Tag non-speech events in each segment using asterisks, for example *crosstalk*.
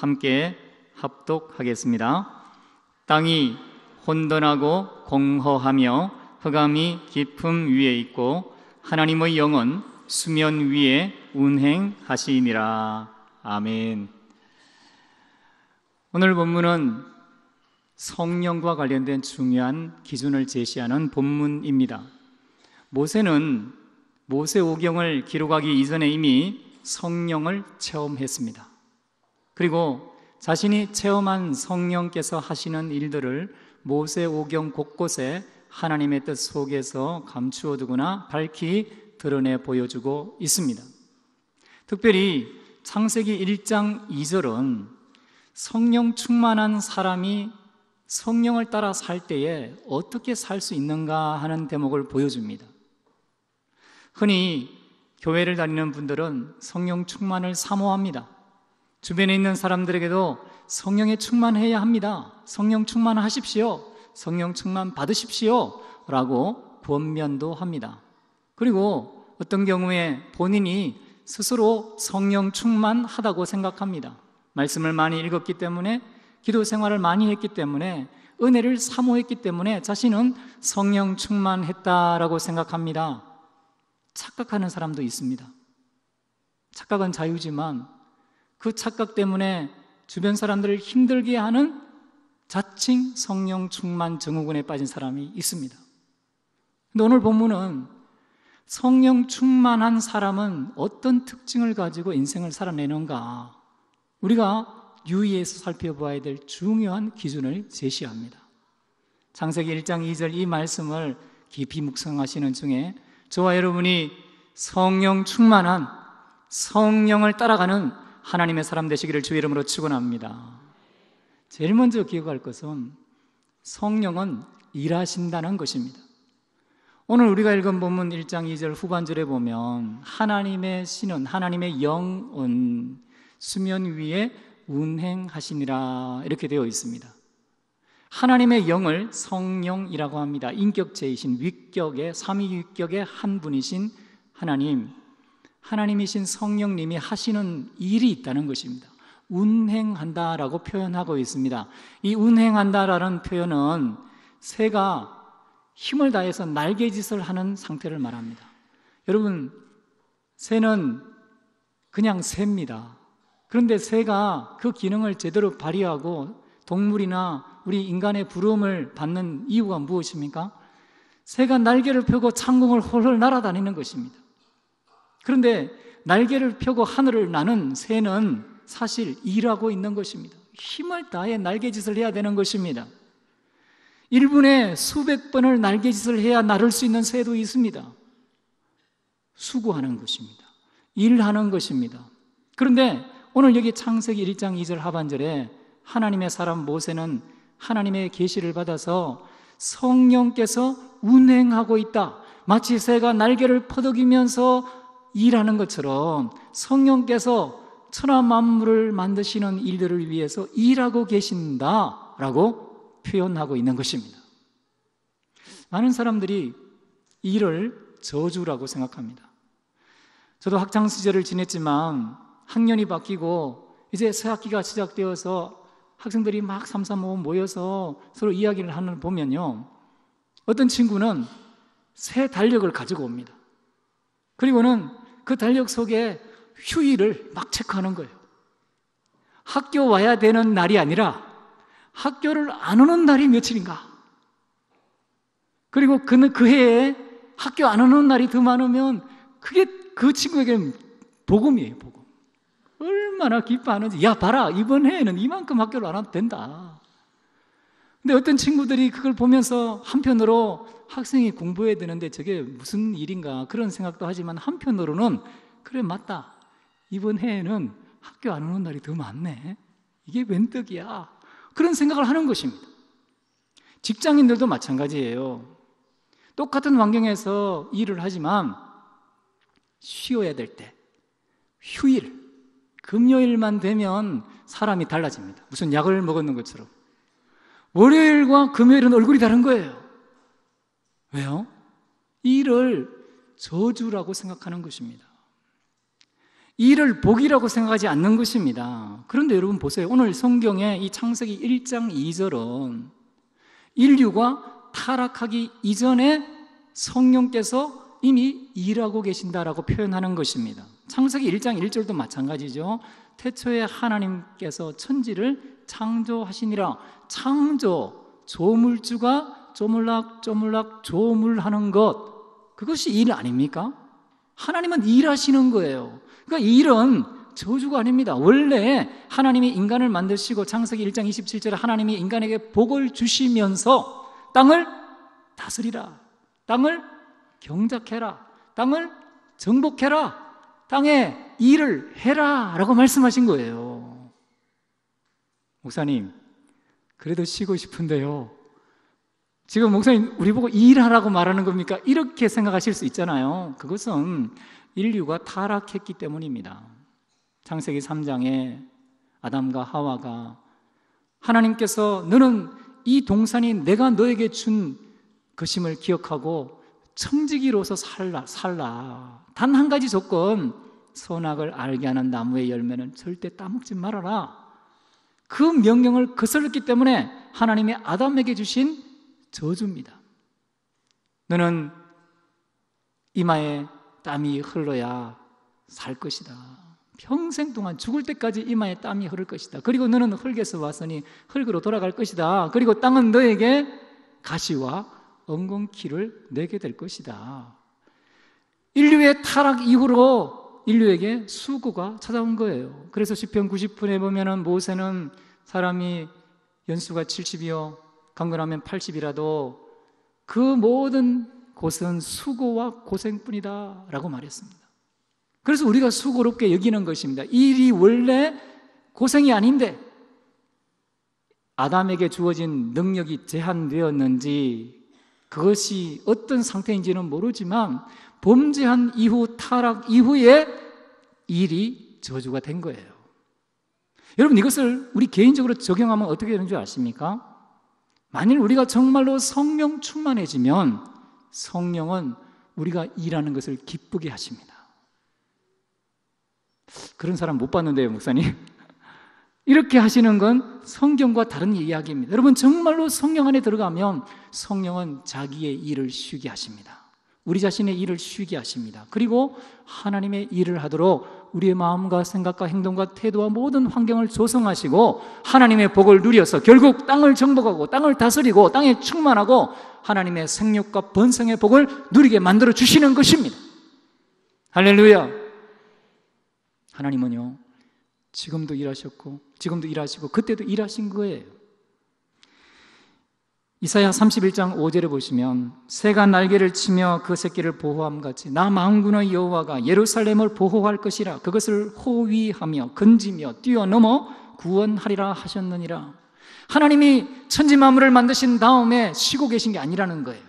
함께 합독하겠습니다. 땅이 혼돈하고 공허하며 흑암이 깊음 위에 있고 하나님의 영은 수면 위에 운행하시니라. 아멘. 오늘 본문은 성령과 관련된 중요한 기준을 제시하는 본문입니다. 모세는 모세오경을 기록하기 이전에 이미 성령을 체험했습니다. 그리고 자신이 체험한 성령께서 하시는 일들을 모세오경 곳곳에 하나님의 뜻 속에서 감추어 두거나 밝히 드러내 보여주고 있습니다. 특별히 창세기 1장 2절은 성령 충만한 사람이 성령을 따라 살 때에 어떻게 살 수 있는가 하는 대목을 보여줍니다. 흔히 교회를 다니는 분들은 성령 충만을 사모합니다. 주변에 있는 사람들에게도 성령에 충만해야 합니다. 성령 충만하십시오. 성령 충만 받으십시오. 라고 권면도 합니다. 그리고 어떤 경우에 본인이 스스로 성령 충만하다고 생각합니다. 말씀을 많이 읽었기 때문에 기도 생활을 많이 했기 때문에 은혜를 사모했기 때문에 자신은 성령 충만했다라고 생각합니다. 착각하는 사람도 있습니다. 착각은 자유지만 그 착각 때문에 주변 사람들을 힘들게 하는 자칭 성령 충만 증후군에 빠진 사람이 있습니다. 근데 오늘 본문은 성령 충만한 사람은 어떤 특징을 가지고 인생을 살아내는가? 우리가 유의해서 살펴봐야 될 중요한 기준을 제시합니다. 창세기 1장 2절 이 말씀을 깊이 묵상하시는 중에 저와 여러분이 성령 충만한 성령을 따라가는 하나님의 사람 되시기를 주의 이름으로 축원합니다. 제일 먼저 기억할 것은 성령은 일하신다는 것입니다. 오늘 우리가 읽은 본문 1장 2절 후반절에 보면 하나님의 신은 하나님의 영은 수면 위에 운행하시니라 이렇게 되어 있습니다. 하나님의 영을 성령이라고 합니다. 인격체이신 위격의 삼위위격의 한 분이신 하나님, 하나님이신 성령님이 하시는 일이 있다는 것입니다. 운행한다라고 표현하고 있습니다. 이 운행한다라는 표현은 새가 힘을 다해서 날개짓을 하는 상태를 말합니다. 여러분, 새는 그냥 새입니다. 그런데 새가 그 기능을 제대로 발휘하고 동물이나 우리 인간의 부름을 받는 이유가 무엇입니까? 새가 날개를 펴고 창공을 홀홀 날아다니는 것입니다. 그런데 날개를 펴고 하늘을 나는 새는 사실 일하고 있는 것입니다. 힘을 다해 날개짓을 해야 되는 것입니다. 1분에 수백 번을 날개짓을 해야 나를 수 있는 새도 있습니다. 수고하는 것입니다. 일하는 것입니다. 그런데 오늘 여기 창세기 1장 2절 하반절에 하나님의 사람 모세는 하나님의 계시를 받아서 성령께서 운행하고 있다. 마치 새가 날개를 퍼덕이면서 일하는 것처럼 성령께서 천하 만물을 만드시는 일들을 위해서 일하고 계신다라고 표현하고 있는 것입니다. 많은 사람들이 일을 저주라고 생각합니다. 저도 학창 시절을 지냈지만 학년이 바뀌고 이제 새 학기가 시작되어서 학생들이 막 삼삼오오 모여서 서로 이야기를 하는 보면요. 어떤 친구는 새 달력을 가지고 옵니다. 그리고는 그 달력 속에 휴일을 막 체크하는 거예요. 학교 와야 되는 날이 아니라 학교를 안 오는 날이 며칠인가. 그리고 그, 그 해에 학교 안 오는 날이 더 많으면 그게 그 친구에게는 복음이에요, 복음. 얼마나 기뻐하는지. 야, 봐라. 이번 해에는 이만큼 학교를 안 와도 된다. 근데 어떤 친구들이 그걸 보면서 한편으로 학생이 공부해야 되는데 저게 무슨 일인가 그런 생각도 하지만 한편으로는 그래, 맞다. 이번 해에는 학교 안 오는 날이 더 많네. 이게 웬 떡이야. 그런 생각을 하는 것입니다. 직장인들도 마찬가지예요. 똑같은 환경에서 일을 하지만 쉬어야 될 때, 휴일, 금요일만 되면 사람이 달라집니다. 무슨 약을 먹었는 것처럼. 월요일과 금요일은 얼굴이 다른 거예요. 왜요? 일을 저주라고 생각하는 것입니다. 일을 복이라고 생각하지 않는 것입니다. 그런데 여러분 보세요. 오늘 성경에 이 창세기 1장 2절은 인류가 타락하기 이전에 성령께서 이미 일하고 계신다라고 표현하는 것입니다. 창세기 1장 1절도 마찬가지죠. 태초에 하나님께서 천지를 창조하시니라. 창조, 조물주가 조물락 조물락 조물하는 것 그것이 일 아닙니까? 하나님은 일하시는 거예요. 그러니까 일은 저주가 아닙니다. 원래 하나님이 인간을 만드시고 창세기 1장 27절에 하나님이 인간에게 복을 주시면서 땅을 다스리라. 땅을 경작해라. 땅을 정복해라. 땅에 일을 해라. 라고 말씀하신 거예요. 목사님, 그래도 쉬고 싶은데요. 지금 목사님, 우리 보고 일하라고 말하는 겁니까? 이렇게 생각하실 수 있잖아요. 그것은 인류가 타락했기 때문입니다. 창세기 3장에 아담과 하와가 하나님께서 너는 이 동산이 내가 너에게 준 것임을 기억하고 청지기로서 살라, 살라. 단 한 가지 조건, 선악을 알게 하는 나무의 열매는 절대 따먹지 말아라. 그 명령을 거슬렀기 때문에 하나님의 아담에게 주신 저주입니다. 너는 이마에 땀이 흘러야 살 것이다. 평생 동안 죽을 때까지 이마에 땀이 흐를 것이다. 그리고 너는 흙에서 왔으니 흙으로 돌아갈 것이다. 그리고 땅은 너에게 가시와 엉겅퀴를 내게 될 것이다. 인류의 타락 이후로 인류에게 수고가 찾아온 거예요. 그래서 시편 90편에 보면은 모세는 사람이 연수가 70이요 강건하면 80이라도 그 모든 곳은 수고와 고생뿐이다 라고 말했습니다. 그래서 우리가 수고롭게 여기는 것입니다. 일이 원래 고생이 아닌데 아담에게 주어진 능력이 제한되었는지 그것이 어떤 상태인지는 모르지만 범죄한 이후 타락 이후에 일이 저주가 된 거예요. 여러분 이것을 우리 개인적으로 적용하면 어떻게 되는 줄 아십니까? 만일 우리가 정말로 성령 충만해지면 성령은 우리가 일하는 것을 기쁘게 하십니다. 그런 사람 못 봤는데요, 목사님. *laughs* 이렇게 하시는 건 성경과 다른 이야기입니다. 여러분, 정말로 성령 안에 들어가면 성령은 자기의 일을 쉬게 하십니다. 우리 자신의 일을 쉬게 하십니다. 그리고 하나님의 일을 하도록 우리의 마음과 생각과 행동과 태도와 모든 환경을 조성하시고 하나님의 복을 누려서 결국 땅을 정복하고 땅을 다스리고 땅에 충만하고 하나님의 생육과 번성의 복을 누리게 만들어 주시는 것입니다. 할렐루야. 하나님은요, 지금도 일하셨고, 지금도 일하시고, 그때도 일하신 거예요. 이사야 31장 5절에 보시면 새가 날개를 치며 그 새끼를 보호함 같이 나 망군의 여호와가 예루살렘을 보호할 것이라 그것을 호위하며 건지며 뛰어넘어 구원하리라 하셨느니라. 하나님이 천지 만물을 만드신 다음에 쉬고 계신 게 아니라는 거예요.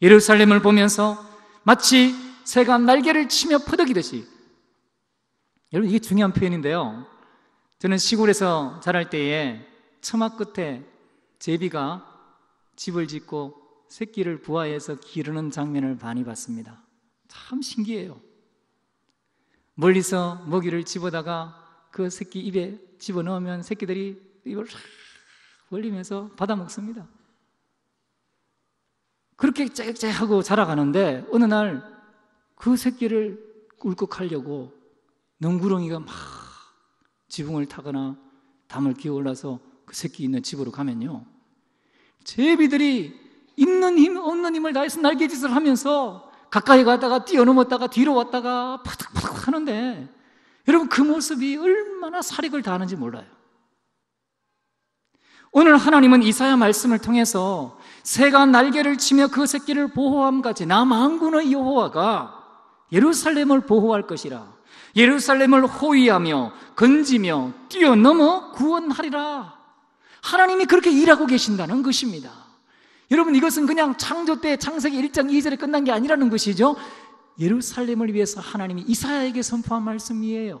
예루살렘을 보면서 마치 새가 날개를 치며 퍼덕이듯이. 여러분 이게 중요한 표현인데요. 저는 시골에서 자랄 때에 처마 끝에 제비가 집을 짓고 새끼를 부화해서 기르는 장면을 많이 봤습니다. 참 신기해요. 멀리서 먹이를 집어다가 그 새끼 입에 집어넣으면 새끼들이 입을 쫙 벌리면서 받아 먹습니다. 그렇게 쨍쨍하고 자라가는데 어느 날 그 새끼를 울컥하려고 능구렁이가 막 지붕을 타거나 담을 기어 올라서 그 새끼 있는 집으로 가면요. 제비들이 있는 힘, 없는 힘을 다해서 날개짓을 하면서 가까이 가다가 뛰어넘었다가 뒤로 왔다가 파닥파닥 하는데 여러분 그 모습이 얼마나 사력을 다하는지 몰라요. 오늘 하나님은 이사야 말씀을 통해서 새가 날개를 치며 그 새끼를 보호함같이 나 만군의 여호와가 예루살렘을 보호할 것이라 예루살렘을 호위하며 건지며 뛰어넘어 구원하리라 하나님이 그렇게 일하고 계신다는 것입니다. 여러분 이것은 그냥 창조 때 창세기 1장 2절에 끝난 게 아니라는 것이죠. 예루살렘을 위해서 하나님이 이사야에게 선포한 말씀이에요.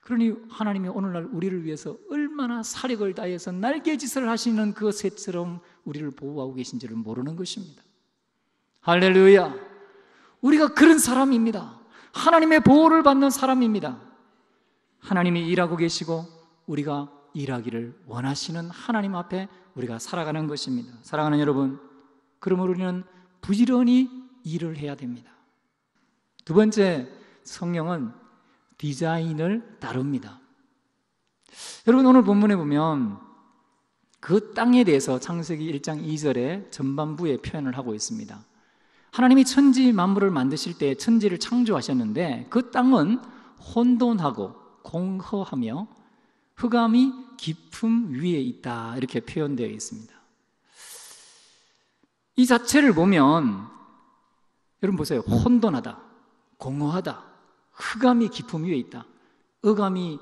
그러니 하나님이 오늘날 우리를 위해서 얼마나 사력을 다해서 날개짓을 하시는 그 새처럼 우리를 보호하고 계신지를 모르는 것입니다. 할렐루야. 우리가 그런 사람입니다. 하나님의 보호를 받는 사람입니다. 하나님이 일하고 계시고 우리가 일하기를 원하시는 하나님 앞에 우리가 살아가는 것입니다. 사랑하는 여러분, 그러므로 우리는 부지런히 일을 해야 됩니다. 두 번째, 성령은 디자인을 다룹니다. 여러분, 오늘 본문에 보면 그 땅에 대해서 창세기 1장 2절에 전반부에 표현을 하고 있습니다. 하나님이 천지 만물을 만드실 때 천지를 창조하셨는데 그 땅은 혼돈하고 공허하며 흑암이 깊음 위에 있다 이렇게 표현되어 있습니다. 이 자체를 보면 여러분 보세요. 혼돈하다, 공허하다, 흑암이 깊음 위에 있다. 어감이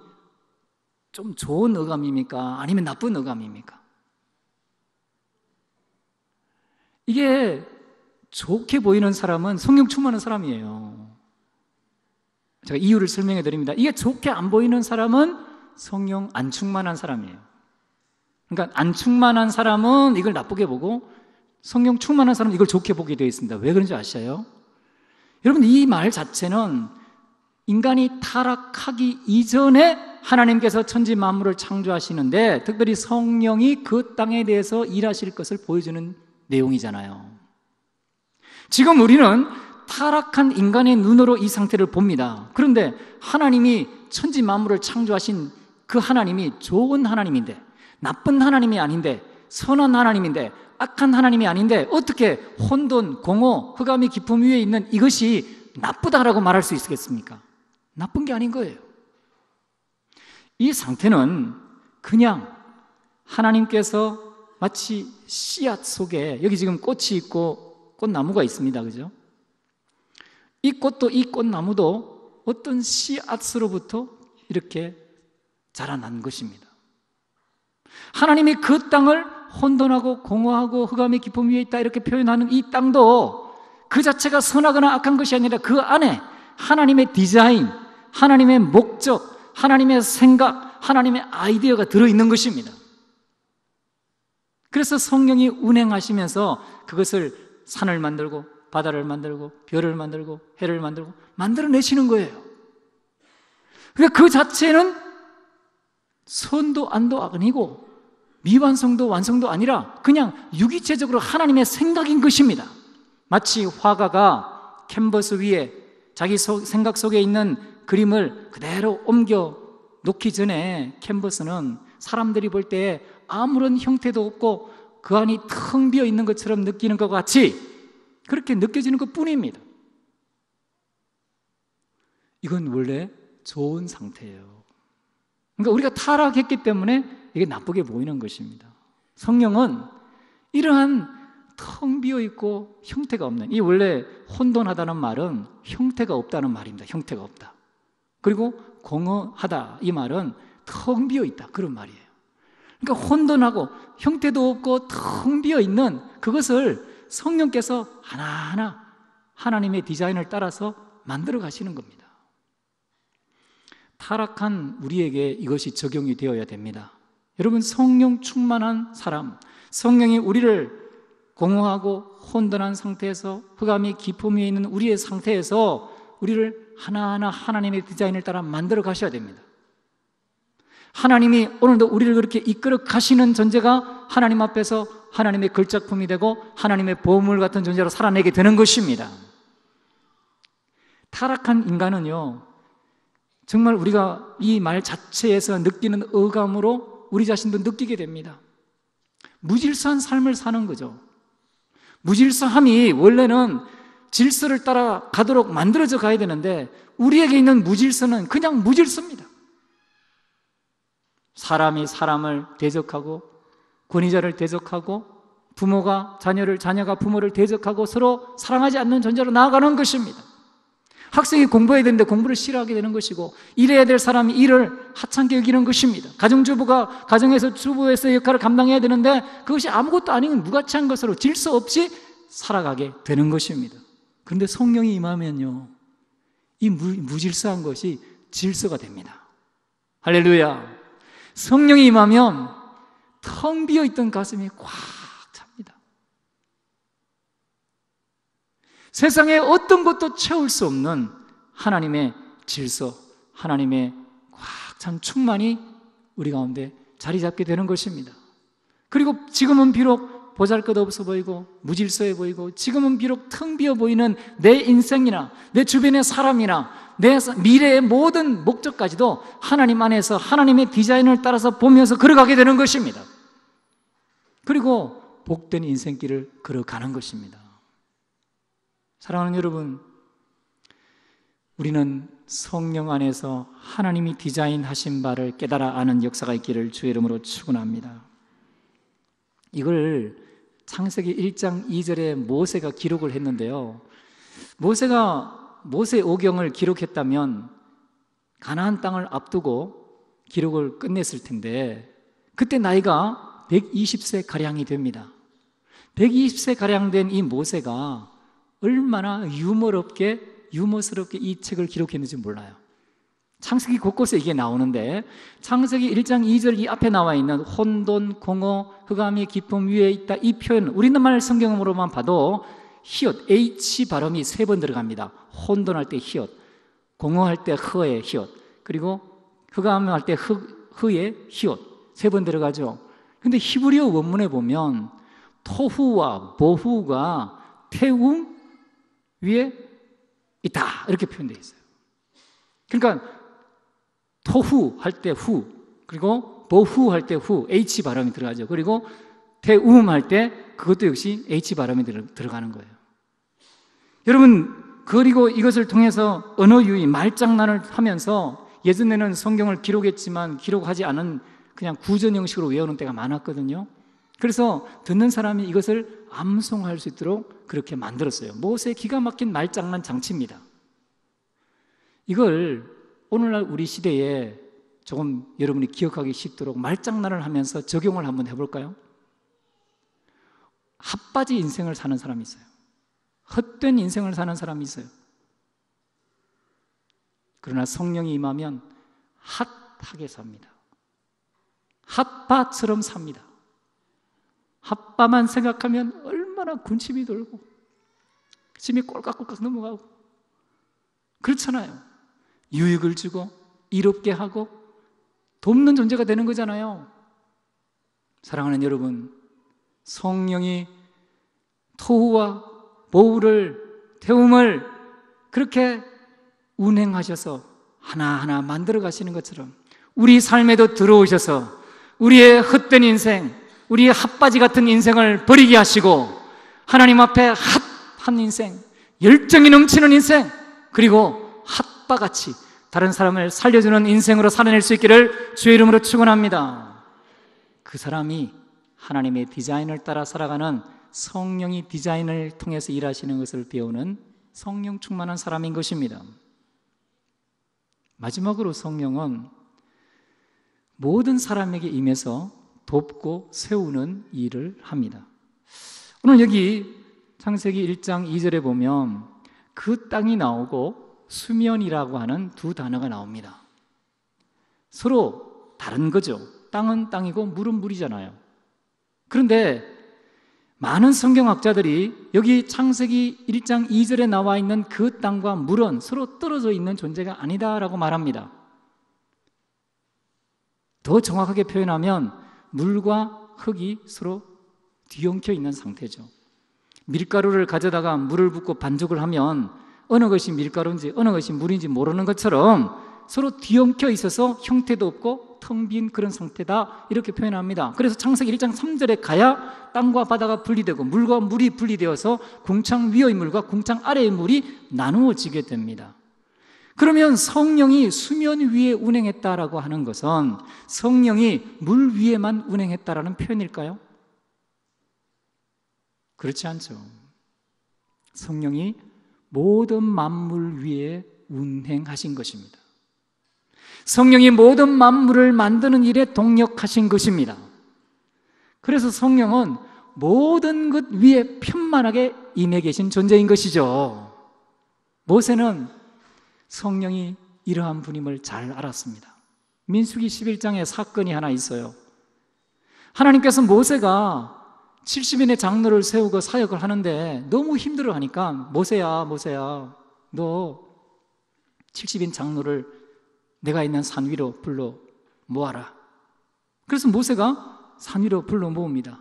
좀 좋은 어감입니까? 아니면 나쁜 어감입니까? 이게 좋게 보이는 사람은 성령 충만한 사람이에요. 제가 이유를 설명해 드립니다. 이게 좋게 안 보이는 사람은 성령 안 충만한 사람이에요. 그러니까 안 충만한 사람은 이걸 나쁘게 보고 성령 충만한 사람은 이걸 좋게 보게 되어 있습니다. 왜 그런지 아시요 여러분 이 말 자체는 인간이 타락하기 이전에 하나님께서 천지 만물을 창조하시는데 특별히 성령이 그 땅에 대해서 일하실 것을 보여주는 내용이잖아요. 지금 우리는 타락한 인간의 눈으로 이 상태를 봅니다. 그런데 하나님이 천지 만물을 창조하신 그 하나님이 좋은 하나님인데 나쁜 하나님이 아닌데 선한 하나님인데 악한 하나님이 아닌데 어떻게 혼돈, 공허, 흑암이 깊음 위에 있는 이것이 나쁘다라고 말할 수 있겠습니까? 나쁜 게 아닌 거예요. 이 상태는 그냥 하나님께서 마치 씨앗 속에 여기 지금 꽃이 있고 꽃나무가 있습니다. 그죠? 이 꽃도 이 꽃나무도 어떤 씨앗으로부터 이렇게 자라난 것입니다. 하나님이 그 땅을 혼돈하고 공허하고 흑암의 깊음 위에 있다 이렇게 표현하는 이 땅도 그 자체가 선하거나 악한 것이 아니라 그 안에 하나님의 디자인, 하나님의 목적, 하나님의 생각, 하나님의 아이디어가 들어있는 것입니다. 그래서 성령이 운행하시면서 그것을 산을 만들고 바다를 만들고 별을 만들고 해를 만들고 만들어내시는 거예요. 그러니까 그 자체는 선도 안도 아니고 미완성도 완성도 아니라 그냥 유기체적으로 하나님의 생각인 것입니다. 마치 화가가 캔버스 위에 자기 생각 속에 있는 그림을 그대로 옮겨 놓기 전에 캔버스는 사람들이 볼 때 아무런 형태도 없고 그 안이 텅 비어 있는 것처럼 느끼는 것 같이 그렇게 느껴지는 것 뿐입니다. 이건 원래 좋은 상태예요. 그러니까 우리가 타락했기 때문에 이게 나쁘게 보이는 것입니다. 성령은 이러한 텅 비어 있고 형태가 없는 이 원래 혼돈하다는 말은 형태가 없다는 말입니다. 형태가 없다. 그리고 공허하다 이 말은 텅 비어 있다 그런 말이에요. 그러니까 혼돈하고 형태도 없고 텅 비어 있는 그것을 성령께서 하나하나 하나님의 디자인을 따라서 만들어 가시는 겁니다. 타락한 우리에게 이것이 적용이 되어야 됩니다. 여러분, 성령 충만한 사람, 성령이 우리를 공허하고 혼돈한 상태에서 흑암이 위에 있는 우리의 상태에서 우리를 하나하나 하나님의 디자인을 따라 만들어 가셔야 됩니다. 하나님이 오늘도 우리를 그렇게 이끌어 가시는 존재가 하나님 앞에서 하나님의 걸작품이 되고 하나님의 보물 같은 존재로 살아내게 되는 것입니다. 타락한 인간은요, 정말 우리가 이 말 자체에서 느끼는 어감으로 우리 자신도 느끼게 됩니다. 무질서한 삶을 사는 거죠. 무질서함이 원래는 질서를 따라 가도록 만들어져 가야 되는데 우리에게 있는 무질서는 그냥 무질서입니다. 사람이 사람을 대적하고 권위자를 대적하고 부모가 자녀를 자녀가 부모를 대적하고 서로 사랑하지 않는 존재로 나아가는 것입니다. 학생이 공부해야 되는데 공부를 싫어하게 되는 것이고 일해야 될 사람이 일을 하찮게 여기는 것입니다. 가정주부가 가정에서 주부에서 역할을 감당해야 되는데 그것이 아무것도 아닌 무가치한 것으로 질서 없이 살아가게 되는 것입니다. 그런데 성령이 임하면요. 이 무, 질서한 것이 질서가 됩니다. 할렐루야. 성령이 임하면 텅 비어 있던 가슴이 꽉 찹니다. 세상에 어떤 것도 채울 수 없는 하나님의 질서, 하나님의 꽉 찬 충만이 우리 가운데 자리 잡게 되는 것입니다. 그리고 지금은 비록 보잘 것 없어 보이고 무질서해 보이고 지금은 비록 텅 비어 보이는 내 인생이나 내 주변의 사람이나 내 미래의 모든 목적까지도 하나님 안에서 하나님의 디자인을 따라서 보면서 걸어가게 되는 것입니다. 그리고 복된 인생길을 걸어가는 것입니다. 사랑하는 여러분, 우리는 성령 안에서 하나님이 디자인하신 바를 깨달아 아는 역사가 있기를 주의 이름으로 축원합니다. 이걸 창세기 1장 2절에 모세가 기록을 했는데요. 모세가 모세 오경을 기록했다면 가나안 땅을 앞두고 기록을 끝냈을 텐데 그때 나이가 120세 가량이 됩니다. 120세 가량 된 이 모세가 얼마나 유머롭게 유머스럽게 이 책을 기록했는지 몰라요. 창세기 곳곳에 이게 나오는데 창세기 1장 2절 이 앞에 나와 있는 혼돈, 공허, 흑암이 깊음 위에 있다 이 표현 우리나라 성경으로만 봐도 히읗 H 발음이 세 번 들어갑니다. 혼돈할 때 히읗, 공허할 때 허의 히읗, 그리고 흑암할 때 흑, 흐의 히읗 세 번 들어가죠. 근데 히브리어 원문에 보면 토후와 보후가 태움 위에 있다 이렇게 표현되어 있어요. 그러니까 토후 할 때 후, 그리고 보후 할 때 후, H 발음이 들어가죠. 그리고 태움 할때 그것도 역시 H 발음이 들어가는 거예요. 여러분, 그리고 이것을 통해서 언어 유희, 말장난을 하면서 예전에는 성경을 기록했지만 기록하지 않은 그냥 구전 형식으로 외우는 때가 많았거든요. 그래서 듣는 사람이 이것을 암송할 수 있도록 그렇게 만들었어요. 모세의 기가 막힌 말장난 장치입니다. 이걸 오늘날 우리 시대에 조금 여러분이 기억하기 쉽도록 말장난을 하면서 적용을 한번 해볼까요? 핫바지 인생을 사는 사람이 있어요. 헛된 인생을 사는 사람이 있어요. 그러나 성령이 임하면 핫하게 삽니다. 핫바처럼 삽니다. 핫바만 생각하면 얼마나 군침이 돌고 침이 꼴깍꼴깍 넘어가고 그렇잖아요. 유익을 주고 이롭게 하고 돕는 존재가 되는 거잖아요. 사랑하는 여러분, 성령이 토후와 보우를 태움을 그렇게 운행하셔서 하나하나 만들어 가시는 것처럼 우리 삶에도 들어오셔서 우리의 헛된 인생, 우리의 핫바지 같은 인생을 버리게 하시고 하나님 앞에 핫한 인생, 열정이 넘치는 인생, 그리고 핫바 같이 다른 사람을 살려주는 인생으로 살아낼 수 있기를 주의 이름으로 축원합니다. 그 사람이 하나님의 디자인을 따라 살아가는 성령이 디자인을 통해서 일하시는 것을 배우는 성령 충만한 사람인 것입니다. 마지막으로 성령은 모든 사람에게 임해서 돕고 세우는 일을 합니다. 오늘 여기 창세기 1장 2절에 보면 그 땅이 나오고 수면이라고 하는 두 단어가 나옵니다. 서로 다른 거죠. 땅은 땅이고 물은 물이잖아요. 그런데 많은 성경학자들이 여기 창세기 1장 2절에 나와 있는 그 땅과 물은 서로 떨어져 있는 존재가 아니다라고 말합니다. 더 정확하게 표현하면 물과 흙이 서로 뒤엉켜 있는 상태죠. 밀가루를 가져다가 물을 붓고 반죽을 하면 어느 것이 밀가루인지 어느 것이 물인지 모르는 것처럼 서로 뒤엉켜 있어서 형태도 없고 텅 빈 그런 상태다 이렇게 표현합니다. 그래서 창세기 1장 3절에 가야 땅과 바다가 분리되고 물과 물이 분리되어서 궁창 위의 물과 궁창 아래의 물이 나누어지게 됩니다. 그러면 성령이 수면 위에 운행했다라고 하는 것은 성령이 물 위에만 운행했다라는 표현일까요? 그렇지 않죠. 성령이 모든 만물 위에 운행하신 것입니다. 성령이 모든 만물을 만드는 일에 동력하신 것입니다. 그래서 성령은 모든 것 위에 편만하게 임해 계신 존재인 것이죠. 모세는 성령이 이러한 분임을 잘 알았습니다. 민수기 11장에 사건이 하나 있어요. 하나님께서 모세가 70인의 장로를 세우고 사역을 하는데 너무 힘들어 하니까 모세야, 모세야, 너 70인 장로를 내가 있는 산 위로 불러 모아라. 그래서 모세가 산 위로 불러 모읍니다.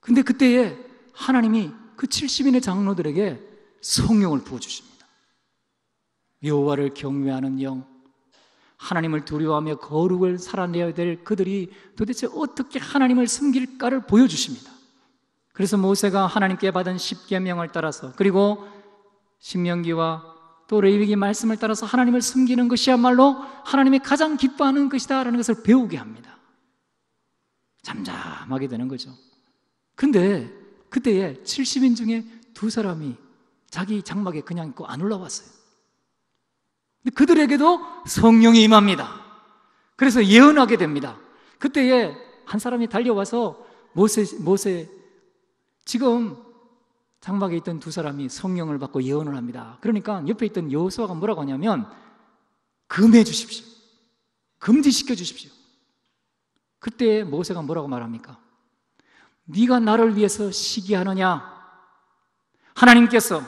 근데 그때에 하나님이 그 70인의 장로들에게 성령을 부어주십니다. 여호와를 경외하는 영, 하나님을 두려워하며 거룩을 살아내야 될 그들이 도대체 어떻게 하나님을 섬길까를 보여주십니다. 그래서 모세가 하나님께 받은 십계명을 따라서 그리고 신명기와 또 레위기 말씀을 따라서 하나님을 섬기는 것이야말로 하나님이 가장 기뻐하는 것이다라는 것을 배우게 합니다. 잠잠하게 되는 거죠. 근데 그때에 70인 중에 두 사람이 자기 장막에 그냥 있고 안 올라왔어요. 그들에게도 성령이 임합니다. 그래서 예언하게 됩니다. 그때에 한 사람이 달려와서 모세, 모세, 지금 장막에 있던 두 사람이 성령을 받고 예언을 합니다. 그러니까 옆에 있던 여호수아가 뭐라고 하냐면 금해 주십시오. 금지시켜 주십시오. 그때 모세가 뭐라고 말합니까? 네가 나를 위해서 시기하느냐? 하나님께서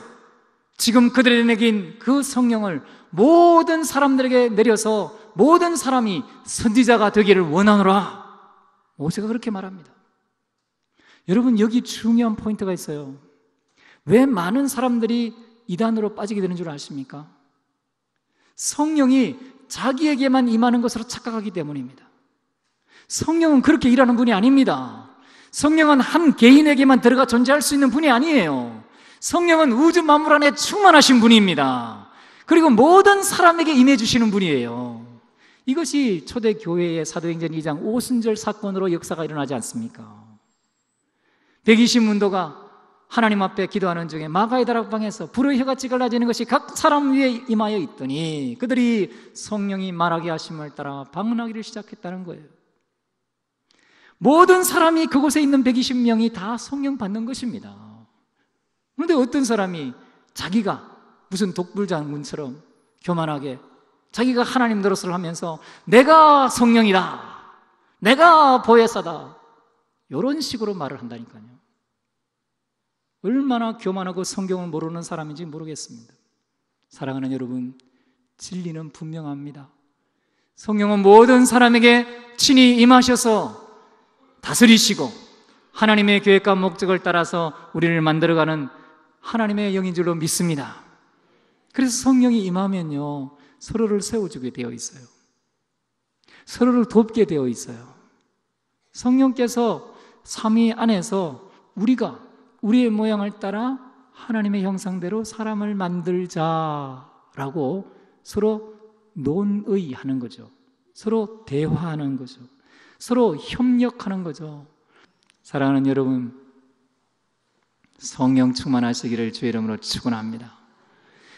지금 그들에게 내긴 그 성령을 모든 사람들에게 내려서 모든 사람이 선지자가 되기를 원하노라. 모세가 그렇게 말합니다. 여러분 여기 중요한 포인트가 있어요. 왜 많은 사람들이 이단으로 빠지게 되는 줄 아십니까? 성령이 자기에게만 임하는 것으로 착각하기 때문입니다. 성령은 그렇게 일하는 분이 아닙니다. 성령은 한 개인에게만 들어가 존재할 수 있는 분이 아니에요. 성령은 우주 만물 안에 충만하신 분입니다. 그리고 모든 사람에게 임해 주시는 분이에요. 이것이 초대 교회의 사도행전 2장 오순절 사건으로 역사가 일어나지 않습니까? 120문도가 하나님 앞에 기도하는 중에 마가의 다락방에서 불의 혀같이 갈라지는 것이 각 사람 위에 임하여 있더니 그들이 성령이 말하게 하심을 따라 방문하기를 시작했다는 거예요. 모든 사람이 그곳에 있는 120명이 다 성령 받는 것입니다. 어떤 사람이 자기가 무슨 독불장군처럼 교만하게 자기가 하나님 노릇을 하면서 내가 성령이다. 내가 보혜사다. 이런 식으로 말을 한다니까요. 얼마나 교만하고 성경을 모르는 사람인지 모르겠습니다. 사랑하는 여러분, 진리는 분명합니다. 성령은 모든 사람에게 친히 임하셔서 다스리시고 하나님의 계획과 목적을 따라서 우리를 만들어가는 하나님의 영인 줄로 믿습니다. 그래서 성령이 임하면요, 서로를 세워주게 되어 있어요. 서로를 돕게 되어 있어요. 성령께서 삼위 안에서 우리가 우리의 모양을 따라 하나님의 형상대로 사람을 만들자라고 서로 논의하는 거죠. 서로 대화하는 거죠. 서로 협력하는 거죠. 사랑하는 여러분, 성령 충만하시기를 주의 이름으로 축원합니다.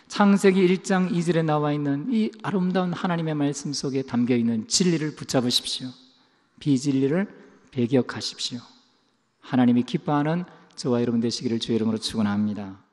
창세기 1장 2절에 나와 있는 이 아름다운 하나님의 말씀 속에 담겨 있는 진리를 붙잡으십시오. 비진리를 배격하십시오. 하나님이 기뻐하는 저와 여러분 되시기를 주의 이름으로 축원합니다.